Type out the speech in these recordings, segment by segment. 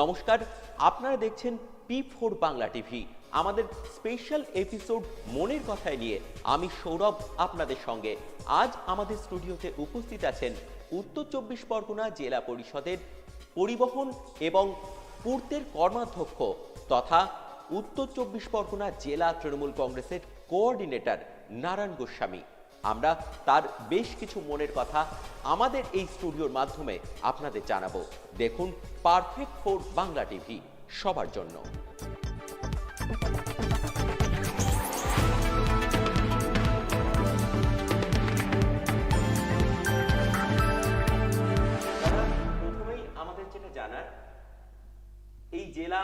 নমস্কার, আপনারা দেখছেন পি ফোর বাংলা টিভি আমাদের স্পেশাল এপিসোড মনের কথায় নিয়ে আমি সৌরভ আপনাদের সঙ্গে। আজ আমাদের স্টুডিওতে উপস্থিত আছেন উত্তর চব্বিশ পরগনা জেলা পরিষদের পরিবহন এবং পূর্তের কর্মাধ্যক্ষ তথা উত্তর চব্বিশ পরগনা জেলা তৃণমূল কংগ্রেসের কোঅর্ডিনেটর নারায়ণ গোস্বামী। আমরা তার বেশ কিছু মনের কথা আমাদের এই স্টুডিওর মাধ্যমে আপনাদের জানাব। দেখুন পারফেক্ট ফোর বাংলা টিভি সবার জন্য। জানার, এই জেলা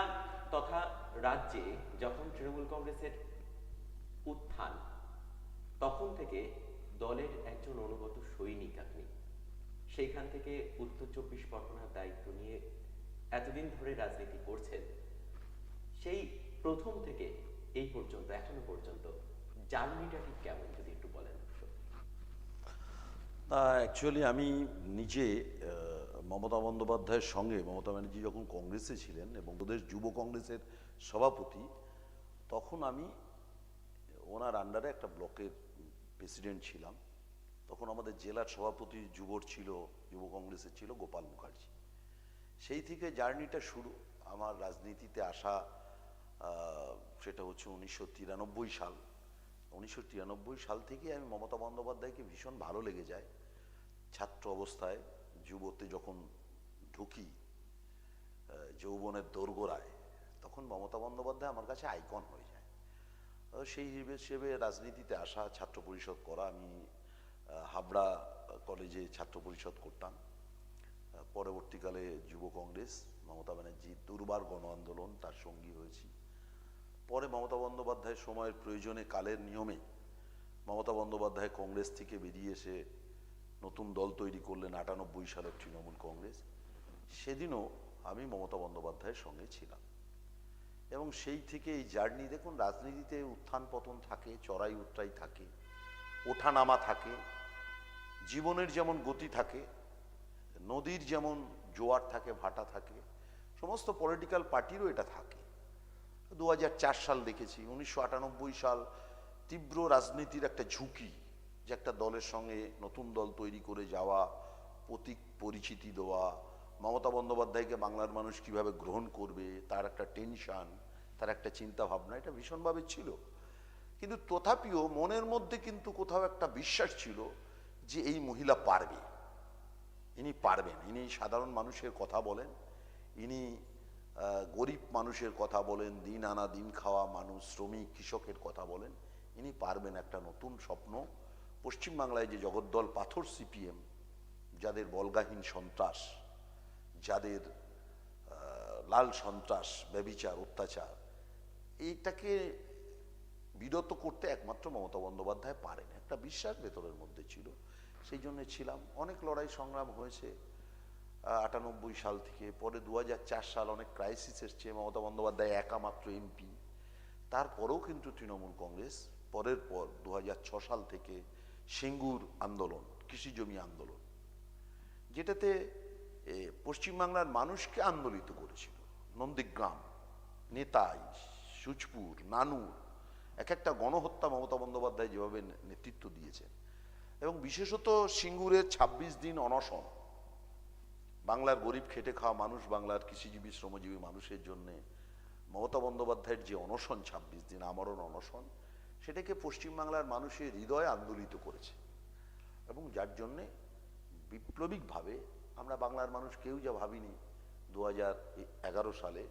তথা রাজ্যে যখন তৃণমূল কংগ্রেসের উত্থান তখন থেকে দলের একজন অনুগত সৈনিক আপনি। সেইখান থেকে উত্তর চব্বিশ পরগনার দায়িত্ব নিয়ে এতদিন ধরে রাজনীতি করছেন। সেই প্রথম থেকে এই পর্যন্ত, এখনও পর্যন্ত জার্নিটা ঠিক কেমন, যদি একটু বলেন? অ্যাকচুয়ালি আমি নিজে মমতা বন্দ্যোপাধ্যায়ের সঙ্গে, মমতা ব্যানার্জি যখন কংগ্রেসে ছিলেন এবং প্রদেশ যুব কংগ্রেসের সভাপতি, তখন আমি ওনার আন্ডারে একটা ব্লকের প্রেসিডেন্ট ছিলাম। তখন আমাদের জেলার সভাপতি যুবর ছিল যুব কংগ্রেসের ছিল গোপাল মুখার্জি। সেই থেকে জার্নিটা শুরু। আমার রাজনীতিতে আসা সেটা হচ্ছে উনিশশো তিরানব্বই সাল। উনিশশো তিরানব্বই সাল থেকে আমি মমতা বন্দ্যোপাধ্যায়কে ভীষণ ভালো লেগে যায়। ছাত্র অবস্থায় যুবতে যখন ঢুকি যৌবনের দোরগোড়ায় তখন মমতা বন্দ্যোপাধ্যায় আমার কাছে আইকন হয়ে আহ, সেই হিসেবে রাজনীতিতে আসা, ছাত্র পরিষদ করা, আমি হাবড়া কলেজে ছাত্র পরিষদ করতাম। পরবর্তীকালে যুব কংগ্রেস, মমতা ব্যানার্জির দুর্বার গণ আন্দোলন, তার সঙ্গী হয়েছি। পরে মমতা বন্দ্যোপাধ্যায়ের সময়ের প্রয়োজনে কালের নিয়মে মমতা বন্দ্যোপাধ্যায় কংগ্রেস থেকে বেরিয়ে এসে নতুন দল তৈরি করলেন আটানব্বই সালের তৃণমূল কংগ্রেস। সেদিনও আমি মমতা বন্দ্যোপাধ্যায়ের সঙ্গে ছিলাম। এবং সেই থেকে এই জার্নি, দেখুন, রাজনীতিতে উত্থান পতন থাকে, চড়াই উত্তাই থাকে, ওঠানামা থাকে, জীবনের যেমন গতি থাকে, নদীর যেমন জোয়ার থাকে, ভাটা থাকে, সমস্ত পলিটিক্যাল পার্টিরও এটা থাকে। দু হাজার চার সাল দেখেছি, উনিশশো আটানব্বই সাল তীব্র রাজনীতির একটা ঝুঁকি যে একটা দলের সঙ্গে নতুন দল তৈরি করে যাওয়া, প্রতীক পরিচিতি দেওয়া মমতা বন্দ্যোপাধ্যায়কে বাংলার মানুষ কীভাবে গ্রহণ করবে, তার একটা টেনশন তার একটা চিন্তা ভাবনা এটা ভীষণভাবে ছিল। কিন্তু তথাপিও মনের মধ্যে কিন্তু কোথাও একটা বিশ্বাস ছিল যে এই মহিলা পারবে। ইনি পারবেন, ইনি সাধারণ মানুষের কথা বলেন, ইনি গরিব মানুষের কথা বলেন, দিন আনা দিন খাওয়া মানুষ, শ্রমিক, কৃষকের কথা বলেন, ইনি পারবেন একটা নতুন স্বপ্ন। পশ্চিমবাংলায় যে জগদ্দল পাথর সিপিএম, যাদের বলগাহীন সন্ত্রাস যাদের লাল সন্ত্রাস ব্যবিচার অত্যাচার, এইটাকে বিরত করতে একমাত্র মমতা বন্দ্যোপাধ্যায় পারেন। একটা বিশ্বাস ভেতরের মধ্যে ছিল। সেই জন্য ছিলাম। অনেক লড়াই সংগ্রাম হয়েছে। আটানব্বই সাল থেকে পরে দু হাজার চার সাল অনেক ক্রাইসিস এসছে। মমতা বন্দ্যোপাধ্যায় একা মাত্র এমপি তারপরেও কিন্তু তৃণমূল কংগ্রেস, পরের পর দু সাল থেকে সিঙ্গুর আন্দোলন, কৃষি জমি আন্দোলন, যেটাতে পশ্চিমবাংলার মানুষকে আন্দোলিত করেছিল। নন্দীগ্রাম, নেতাই সুচপুর নানুর এক একটা গণহত্যা মমতা বন্দ্যোপাধ্যায় যেভাবে নেতৃত্ব দিয়েছেন। এবং বিশেষত সিঙ্গুরের ২৬ দিন অনশন, বাংলার গরিব খেটে খাওয়া মানুষ, বাংলার কৃষিজীবী, শ্রমজীবী মানুষের জন্য মমতা বন্দ্যোপাধ্যায়ের যে অনশন ২৬ দিন আমরণ অনশন, সেটাকে পশ্চিমবাংলার মানুষের হৃদয় আন্দোলিত করেছে। এবং যার জন্যে বিপ্লবিকভাবে আমরা বাংলার মানুষ কেউ যা ভাবিনি দু এগারো সালে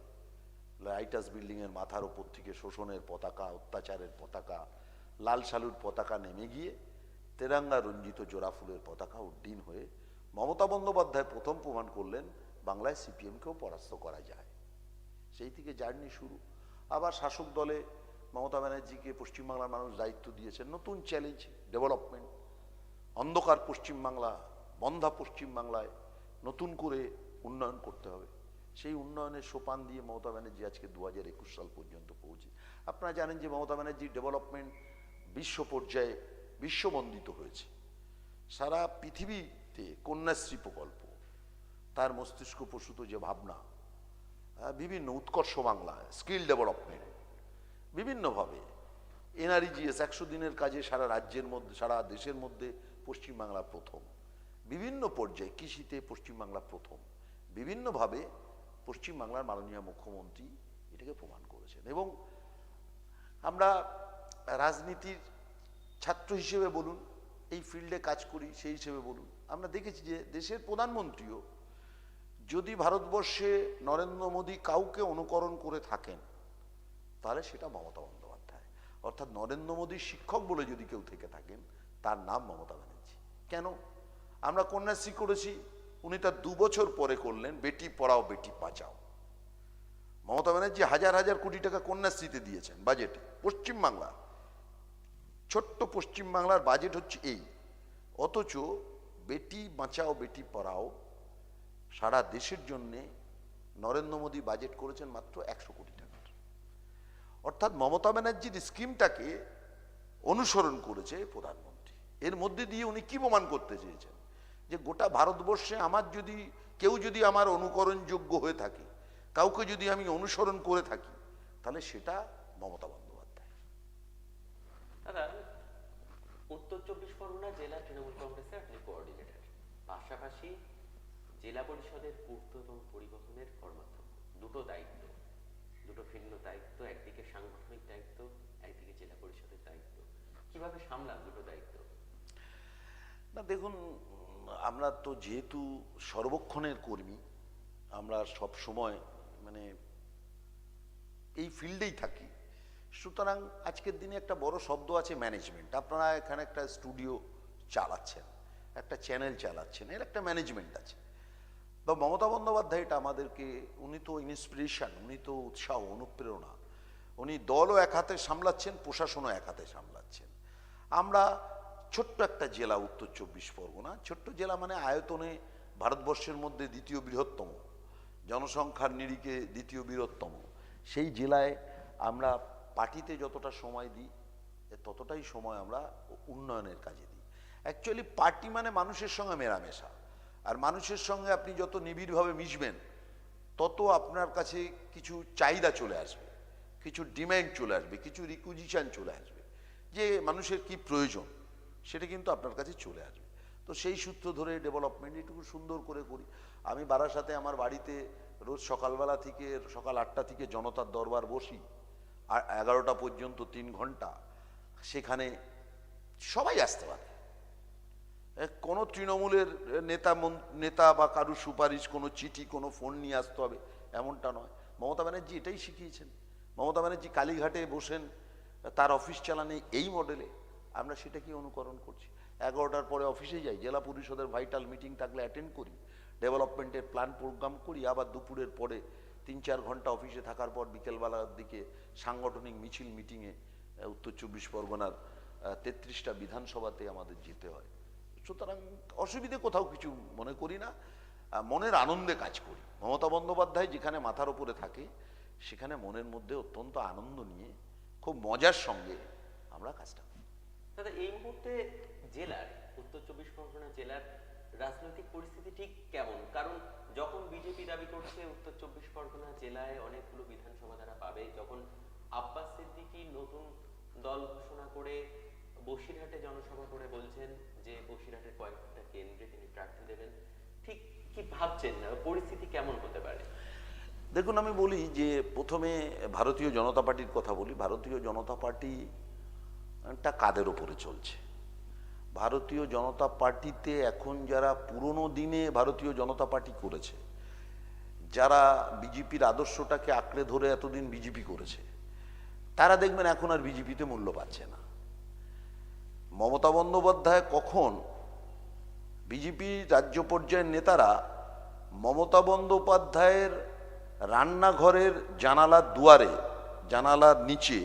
লাইটাস বিল্ডিংয়ের মাথার ওপর থেকে শোষণের পতাকা, অত্যাচারের পতাকা, লাল সালুর পতাকা নেমে গিয়ে তেরাঙ্গা রঞ্জিত জোড়া ফুলের পতাকা উড্ডীন হয়ে মমতা বন্দ্যোপাধ্যায় প্রথম প্রমাণ করলেন বাংলায় সিপিএমকেও পরাস্ত করা যায়। সেই থেকে জার্নি শুরু। আবার শাসক দলে মমতা ব্যানার্জিকে পশ্চিমবাংলার মানুষ দায়িত্ব দিয়েছেন। নতুন চ্যালেঞ্জ ডেভেলপমেন্ট অন্ধকার পশ্চিমবাংলা, বন্ধা পশ্চিমবাংলায় নতুন করে উন্নয়ন করতে হবে। সেই উন্নয়নের সোপান দিয়ে মমতা ব্যানার্জি আজকে দু হাজার একুশ সাল পর্যন্ত পৌঁছে। আপনারা জানেন যে মমতা ব্যানার্জির ডেভেলপমেন্ট বিশ্ব পর্যায়ে বিশ্ববন্দিত হয়েছে। সারা পৃথিবীতে কন্যাশ্রী প্রকল্প, তার মস্তিষ্ক প্রসূত যে ভাবনা বিভিন্ন উৎকর্ষ বাংলা, স্কিল ডেভেলপমেন্ট, বিভিন্নভাবে এনআরইজিএস একশো দিনের কাজে সারা রাজ্যের মধ্যে, সারা দেশের মধ্যে পশ্চিমবাংলা প্রথম। বিভিন্ন পর্যায়ে কৃষিতে পশ্চিমবাংলা প্রথম। বিভিন্নভাবে পশ্চিমবাংলার মাননীয় মুখ্যমন্ত্রী এটাকে প্রমাণ করেছেন এবং আমরা রাজনীতির ছাত্র হিসেবে বলুন, এই ফিল্ডে কাজ করি সেই হিসেবে বলুন, আমরা দেখেছি যে দেশের প্রধানমন্ত্রীও যদি ভারতবর্ষে নরেন্দ্র মোদী কাউকে অনুকরণ করে থাকেন, তাহলে সেটা মমতা বন্দ্যোপাধ্যায়। অর্থাৎ নরেন্দ্র মোদীর শিক্ষক বলে যদি কেউ থেকে থাকেন, তার নাম মমতা ব্যানার্জি। কেন? আমরা কন্যাশ্রী করেছি, উনি তার দু বছর পরে করলেন, বেটি পড়াও, বেটি বাঁচাও। মমতা ব্যানার্জি হাজার হাজার কোটি টাকা কন্যাশ্রীতে দিয়েছেন বাজেটে, পশ্চিমবাংলা। ছোট্ট পশ্চিমবাংলার বাজেট হচ্ছে এই, অথচ বেটি বাঁচাও, বেটি পড়াও, সারা দেশের জন্যে নরেন্দ্র মোদী বাজেট করেছেন মাত্র একশো কোটি টাকার। অর্থাৎ মমতা ব্যানার্জির স্কিমটাকে অনুসরণ করেছে প্রধানমন্ত্রী। এর মধ্যে দিয়ে উনি কি প্রমাণ করতে চেয়েছেন? যে গোটা ভারতবর্ষে আমার যদি কেউ যদি আমার অনুকরণযোগ্য হয়ে থাকে কাউকে যদি আমি অনুসরণ করে থাকি তাহলে সেটা মমতা বন্দ্যোপাধ্যায়। দাদা উত্তর চব্বিশ পরগনা জেলা তৃণমূল কংগ্রেসের আপনি কোঅর্ডিনেটর পাশাপাশি জেলা পরিষদের পূর্ত এবং পরিবহনের কর্মাধ্যক্ষ। দুটো দায়িত্ব দুটো ভিন্ন দায়িত্ব একদিকে সাংগঠনিক দায়িত্ব একদিকে জেলা পরিষদের দায়িত্ব। কীভাবে সামলান দুটো দায়িত্ব? না দেখুন আমরা তো যেহেতু সর্বক্ষণের কর্মী, আমরা সব সময় মানে এই ফিল্ডেই থাকি। সুতরাং আজকের দিনে একটা বড় শব্দ আছে ম্যানেজমেন্ট। আপনারা এখানে একটা স্টুডিও চালাচ্ছেন, একটা চ্যানেল চালাচ্ছেন, এর একটা ম্যানেজমেন্ট আছে। বা মমতা বন্দ্যোপাধ্যায় এটা আমাদেরকে, উনি তো ইন্সপিরেশন, উনি তো উৎসাহ, অনুপ্রেরণা। উনি দলও এক হাতে সামলাচ্ছেন, প্রশাসনও এক হাতে সামলাচ্ছেন। আমরা ছোট্ট একটা জেলা উত্তর চব্বিশ পরগনা। ছোট্ট জেলা মানে আয়তনে ভারতবর্ষের মধ্যে দ্বিতীয় বৃহত্তম। জনসংখ্যার নিরিখে দ্বিতীয় বৃহত্তম। সেই জেলায় আমরা পার্টিতে যতটা সময় দিই, ততটাই সময় আমরা উন্নয়নের কাজে দিই। অ্যাকচুয়ালি পার্টি মানে মানুষের সঙ্গে মেলামেশা। আর মানুষের সঙ্গে আপনি যত নিবিড়ভাবে মিশবেন, তত আপনার কাছে কিছু চাহিদা চলে আসবে, কিছু ডিম্যান্ড চলে আসবে, কিছু রিকুজিশন চলে আসবে, যে মানুষের কি প্রয়োজন। সেটা কিন্তু আপনার কাছে চলে আসবে। তো সেই সূত্র ধরে ডেভেলপমেন্ট এটুকু সুন্দর করে করি। আমি বারাসাতে আমার বাড়িতে রোজ সকালবেলা থেকে, সকাল আটটা থেকে জনতার দরবার বসি, আর এগারোটা পর্যন্ত তিন ঘণ্টা। সেখানে সবাই আসতে পারে। কোনো তৃণমূলের নেতা নেতা বা কারুর সুপারিশ, কোনো চিঠি, কোনো ফোন নিয়ে আসতে হবে, এমনটা নয়। মমতা ব্যানার্জি এটাই শিখিয়েছেন। মমতা ব্যানার্জি কালীঘাটে বসেন, তার অফিস চালানে এই মডেলে আমরা সেটা কি অনুকরণ করছি? এগারোটার পরে অফিসে যাই, জেলা পরিষদের ভাইটাল মিটিং থাকলে অ্যাটেন্ড করি ডেভেলপমেন্টের প্ল্যান প্রোগ্রাম করি, আবার দুপুরের পরে তিন চার ঘণ্টা অফিসে থাকার পর বিকেলবেলার দিকে সাংগঠনিক মিছিল মিটিংয়ে উত্তর চব্বিশ পরগনার তেত্রিশটা বিধানসভাতে আমাদের যেতে হয়। সুতরাং অসুবিধে কোথাও কিছু মনে করি না মনের আনন্দে কাজ করি। মমতা বন্দ্যোপাধ্যায় যেখানে মাথার ওপরে থাকে, সেখানে মনের মধ্যে অত্যন্ত আনন্দ নিয়ে, খুব মজার সঙ্গে আমরা কাজটা দাদা, এই মুহূর্তে জেলার, উত্তর চব্বিশ পরগনা জেলার রাজনৈতিক পরিস্থিতি ঠিক কেমন? কারণ যখন বিজেপি দাবি করছে উত্তর চব্বিশ পরগনা জেলায় অনেকগুলো বিধানসভা তারা পাবে, যখন আব্বাস সিদ্দিকী নতুন দল ঘোষণা করে বসিরহাটে জনসভা করে বলছেন যে বসিরহাটের কয়েকটা কেন্দ্রে তিনি প্রার্থী দেবেন, ঠিক কি ভাবছেন পরিস্থিতি কেমন হতে পারে? দেখুন, আমি বলি যে প্রথমে ভারতীয় জনতা পার্টির কথা বলি। ভারতীয় জনতা পার্টি টা কাদের ওপরে চলছে? ভারতীয় জনতা পার্টিতে এখন যারা পুরনো দিনে ভারতীয় জনতা পার্টি করেছে, যারা বিজেপির আদর্শটাকে আঁকড়ে ধরে এতদিন বিজেপি করেছে, তারা দেখবেন এখন আর বিজেপিতে মূল্য পাচ্ছে না। মমতা বন্দ্যোপাধ্যায় কখন বিজেপি রাজ্য পর্যায়ের নেতারা মমতা বন্দ্যোপাধ্যায়ের রান্নাঘরের জানালার দুয়ারে, জানালার নিচে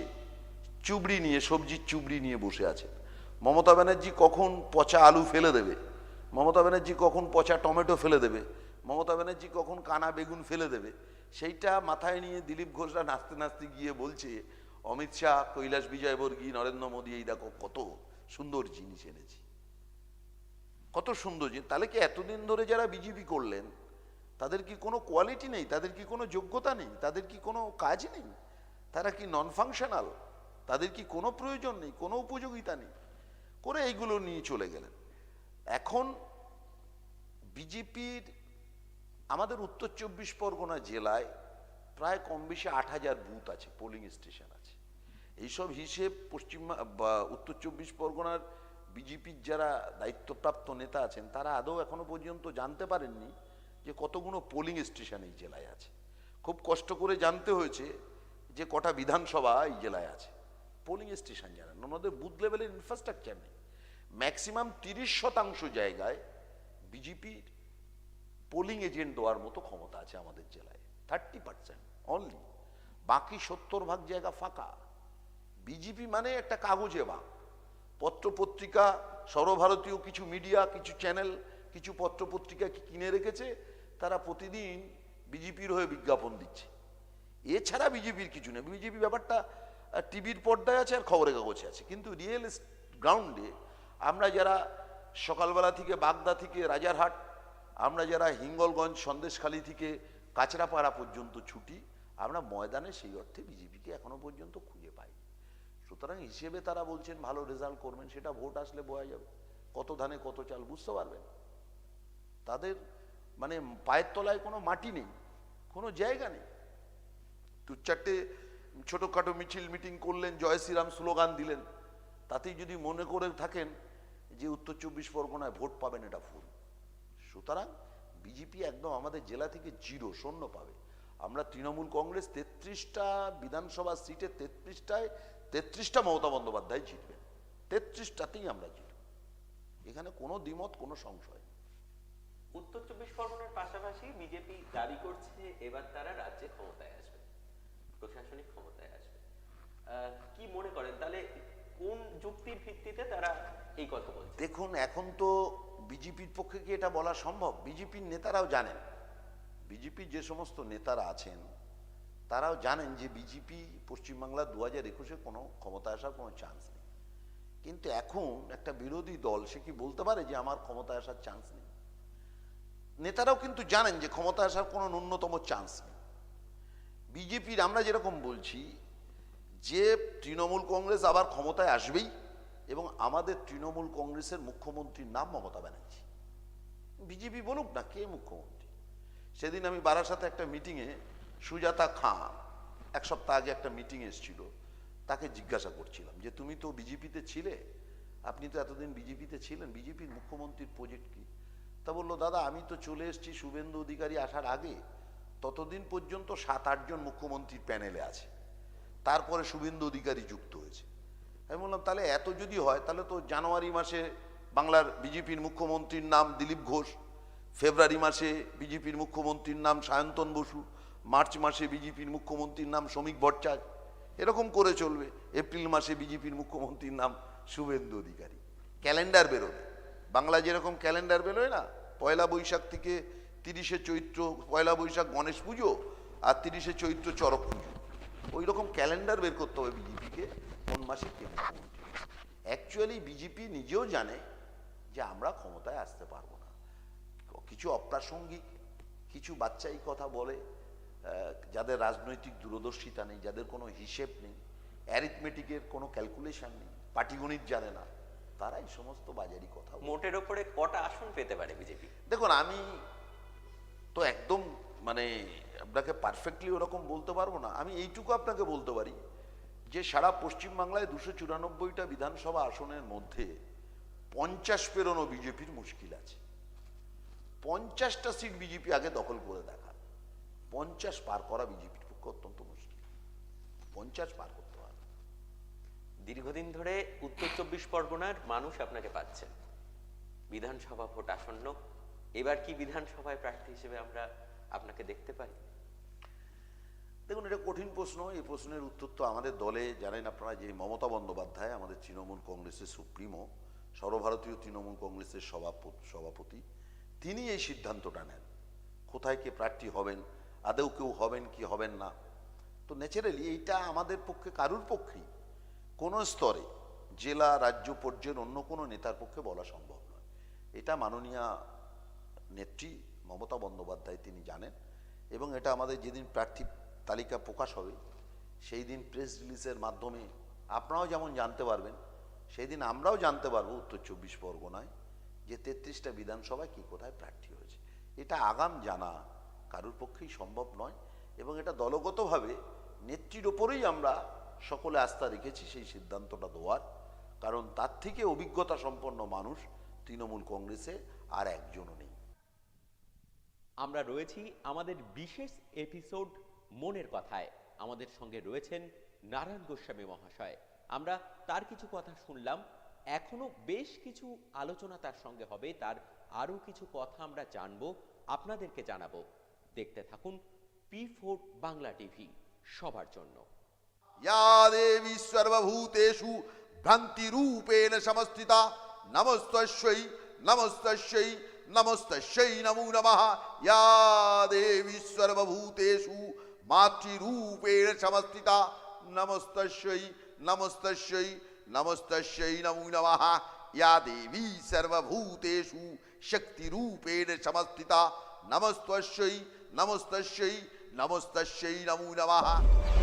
চুবড়ি নিয়ে সবজির চুবড়ি নিয়ে বসে আছেন মমতা ব্যানার্জি কখন পচা আলু ফেলে দেবে? মমতা ব্যানার্জি কখন পচা টমেটো ফেলে দেবে? মমতা ব্যানার্জি কখন কানা বেগুন ফেলে দেবে? সেইটা মাথায় নিয়ে দিলীপ ঘোষরা নাচতে নাচতে গিয়ে বলছে, অমিত শাহ, কৈলাস বিজয়বর্গী নরেন্দ্র মোদী, এই দেখো কত সুন্দর জিনিস এনেছি। কত সুন্দর জিনিস। তাহলে কি এতদিন ধরে যারা বিজেপি করলেন, তাদের কি কোনো কোয়ালিটি নেই? তাদের কি কোনো যোগ্যতা নেই? তাদের কি কোনো কাজ নেই? তারা কি নন ফাংশনাল তাদের কি কোনো প্রয়োজন নেই, কোনো উপযোগিতা নেই? করে এইগুলো নিয়ে চলে গেলেন। এখন বিজেপির আমাদের উত্তর চব্বিশ পরগনা জেলায় প্রায় কম বেশি আট হাজার বুথ আছে পোলিং স্টেশন আছে। এইসব হিসেব পশ্চিম উত্তর চব্বিশ পরগনার বিজেপির যারা দায়িত্বপ্রাপ্ত নেতা আছেন, তারা আদৌ এখনও পর্যন্ত জানতে পারেননি যে কতগুলো পোলিং স্টেশন এই জেলায় আছে। খুব কষ্ট করে জানতে হয়েছে যে কটা বিধানসভা এই জেলায় আছে। পোলিং স্টেশন জানেন ওনাদের বুথ লেভেলের ইনফ্রাস্ট্রাকচার নেই। ম্যাক্সিমাম তিরিশ শতাংশ জায়গায় বিজেপির পোলিং এজেন্ট দেওয়ার মতো ক্ষমতা আছে আমাদের জেলায় থার্টি পার্সেন্ট অনলি বাকি সত্তর ভাগ জায়গা ফাঁকা। বিজেপি মানে একটা কাগজে বাঁক। পত্র পত্রিকা সর্বভারতীয় কিছু মিডিয়া কিছু চ্যানেল কিছু পত্র পত্রিকা কিনে রেখেছে, তারা প্রতিদিন বিজেপির হয়ে বিজ্ঞাপন দিচ্ছে। এছাড়া বিজেপির কিছু নেই। বিজেপি ব্যাপারটা টিভির পর্দায় আছে আর খবরের কাগজে আছে। কিন্তু রিয়েল গ্রাউন্ডে আমরা যারা সকালবেলা থেকে বাগদা থেকে রাজারহাট, আমরা যারা হিঙ্গলগঞ্জ, সন্দেশখালী থেকে কাঁচরাপাড়া পর্যন্ত ছুটি, আমরা ময়দানে সেই অর্থে বিজেপিকে এখনও পর্যন্ত খুঁজে পাই সুতরাং হিসেবে তারা বলছেন, ভালো রেজাল্ট করবেন, সেটা ভোট আসলে বোঝা যাবে। কত ধানে কত চাল, বুঝতে পারবেন? তাদের মানে পায়ের তলায় কোনো মাটি নেই, কোনো জায়গা নেই। দু চারটে ছোটোখাটো মিছিল মিটিং করলেন, জয় শ্রীরাম স্লোগান দিলেন। তাতেই যদি মনে করে থাকেন যে উত্তর চব্বিশ পরগনায় ভোট পাবেন এটা ভুল। সুতরাং বিজেপি একদম আমাদের জেলা থেকে জিরো, শূন্য পাবে। আমরা তৃণমূল কংগ্রেস তেত্রিশটা বিধানসভা সিটে তেত্রিশটায় তেত্রিশটা মমতা বন্দ্যোপাধ্যায় জিতবেন। তেত্রিশটাতেই আমরা জিতব। এখানে কোনো দ্বিমত, কোনো সংশয় উত্তর চব্বিশ পরগনার পাশাপাশি বিজেপি দাবি করছে এবার তারা রাজ্যে ক্ষমতায় আসবে। প্রশাসনিক ক্ষমতায় আসবে। কি মনে করেন? তাহলে কোন যুক্তির ভিত্তিতে তারা এই কথা বলছে? দেখুন, এখন তো বিজেপির পক্ষে কি এটা বলা সম্ভব? বিজেপির নেতারাও জানেন। বিজেপির যে সমস্ত নেতারা আছেন, তারাও জানেন যে বিজেপি পশ্চিমবাংলা দু হাজার একুশে কোনো ক্ষমতা আসার কোনো চান্স নেই। কিন্তু এখন একটা বিরোধী দল, সে কি বলতে পারে যে আমার ক্ষমতা আসার চান্স নেই? নেতারাও কিন্তু জানেন যে ক্ষমতা আসার কোনো ন্যূনতম চান্স নেই। বিজেপির আমরা যেরকম বলছি, যে তৃণমূল কংগ্রেস আবার ক্ষমতায় আসবেই এবং আমাদের তৃণমূল কংগ্রেসের মুখ্যমন্ত্রীর নাম মমতা ব্যানার্জি। বিজেপি বলুক না কে মুখ্যমন্ত্রী। সেদিন আমি বারাসাতে একটা মিটিংয়ে সুজাতা খাঁ, এক সপ্তাহ আগে একটা মিটিং এসেছিল, তাকে জিজ্ঞাসা করছিলাম যে, তুমি তো বিজেপিতে ছিলে, আপনি তো এতদিন বিজেপিতে ছিলেন, বিজেপির মুখ্যমন্ত্রীর প্রজেক্ট কি? তা বলল, দাদা, আমি তো চলে এসেছি শুভেন্দু অধিকারী আসার আগে ততদিন পর্যন্ত সাত আটজন মুখ্যমন্ত্রীর প্যানেলে আছে। তারপরে শুভেন্দু অধিকারী যুক্ত হয়েছে। আমি বললাম, তাহলে এত যদি হয়, তাহলে তো জানুয়ারি মাসে বাংলার বিজেপির মুখ্যমন্ত্রীর নাম দিলীপ ঘোষ, ফেব্রুয়ারি মাসে বিজেপির মুখ্যমন্ত্রীর নাম সায়ন্তন বসু, মার্চ মাসে বিজেপির মুখ্যমন্ত্রীর নাম শ্রমিক ভট্টাচার্য, এরকম করে চলবে। এপ্রিল মাসে বিজেপির মুখ্যমন্ত্রীর নাম শুভেন্দু অধিকারী। ক্যালেন্ডার বেরোবে। বাংলা যেরকম ক্যালেন্ডার বেরোয় না, পয়লা বৈশাখ থেকে তিরিশে চৈত্র পয়লা বৈশাখ গণেশ পুজো আর তিরিশে চৈত্র চরক পুজো। ওই রকম ক্যালেন্ডার বের করতে হবে বিজেপিকে কোন মাসে অ্যাকচুয়ালি বিজেপি নিজেও জানে যে আমরা ক্ষমতায় আসতে পারব না। কিছু অপ্রাসঙ্গিক কিছু বাচ্চা এই কথা বলে যাদের রাজনৈতিক দূরদর্শিতা নেই যাদের কোনো হিসেব নেই অ্যারিথমেটিকের কোনো ক্যালকুলেশন নেই পাটিগণিত জানে না তারা এই সমস্ত বাজারি কথা মোটের ওপরে কটা আসন পেতে পারে বিজেপি? দেখুন আমি তো একদম মানে আপনাকে পারফেক্টলি ওরকম বলতে পারব না। আমি এইটুকু আপনাকে বলতে পারি যে সারা পশ্চিমবাংলায় দুশো চুরানব্বইটা বিধানসভা আসনের মধ্যে পঞ্চাশ পেরোনো বিজেপির মুশকিল আছে। পঞ্চাশটা সিট বিজেপি আগে দখল করে দেখা পঞ্চাশ পার করা বিজেপির পক্ষে অত্যন্ত মুশকিল। পঞ্চাশ পার করতে হবে দীর্ঘদিন ধরে উত্তর চব্বিশ পরগনার মানুষ আপনাকে পাচ্ছেন। বিধানসভা ভোট আসন্ন এবার কি বিধানসভায় প্রার্থী হিসেবে আমরা আপনাকে দেখতে পাই দেখুন, এটা কঠিন প্রশ্ন। এই প্রশ্নের উত্তর তো আমাদের দলে জানেন আপনারা যে মমতা বন্দ্যোপাধ্যায়, আমাদের তৃণমূল কংগ্রেসের সুপ্রিমো, সর্বভারতীয় তৃণমূল কংগ্রেসের সভাপতি সভাপতি, তিনি এই সিদ্ধান্তটা নেন। কোথায় কে প্রার্থী হবেন, আদৌ কেউ হবেন কি হবেন না? তো ন্যাচারালি এইটা আমাদের পক্ষে, কারুর পক্ষেই। কোনো স্তরে জেলা, রাজ্য পর্যায়ের অন্য কোনো নেতার পক্ষে বলা সম্ভব নয়। এটা মাননীয়া নেত্রী মমতা বন্দ্যোপাধ্যায় তিনি জানেন এবং এটা আমাদের যেদিন প্রার্থী তালিকা প্রকাশ হবে সেই দিন প্রেস রিলিজের মাধ্যমে আপনারাও যেমন জানতে পারবেন সেই দিন আমরাও জানতে পারব উত্তর চব্বিশ পরগনায় যে তেত্রিশটা বিধানসভায় কি কোথায় প্রার্থী হয়েছে। এটা আগাম জানা কারোর পক্ষেই সম্ভব নয় এবং এটা দলগতভাবে নেত্রীর ওপরেই আমরা সকলে আস্থা রেখেছি সেই সিদ্ধান্তটা দেওয়ার। কারণ তার থেকে অভিজ্ঞতা সম্পন্ন মানুষ তৃণমূল কংগ্রেসে আর একজনও নেই। আমরা রয়েছি আমাদের বিশেষ এপিসোড মনের কথায়। আমাদের সঙ্গে রয়েছেন নারায়ণ গোস্বামী মহাশয়। আমরা তার কিছু কথা শুনলাম, এখনও বেশ কিছু আলোচনা তার সঙ্গে হবে, তার আরও কিছু কথা আমরা জানব, আপনাদেরকে জানাব। দেখতে থাকুন পি ফোর বাংলা টিভি সবার জন্য। ইয়া দেবী সর্বভূতেষু ভ্রান্তিরূপেণ সমস্থিতা, নমস্তস্যই নমস্তস্যই नमस्तस्यै नमो नमः। या देवी सर्वभूतेषु मातृरूपेण समस्थिता। नमस्तस्यै नमस्तस्यै नमस्तस्यै नमो नमः। या देवी सर्वभूतेषु शक्तिरूपेण समस्थिता। नमस्तस्यै नमस्तस्यै नमस्तस्यै नमो नमः।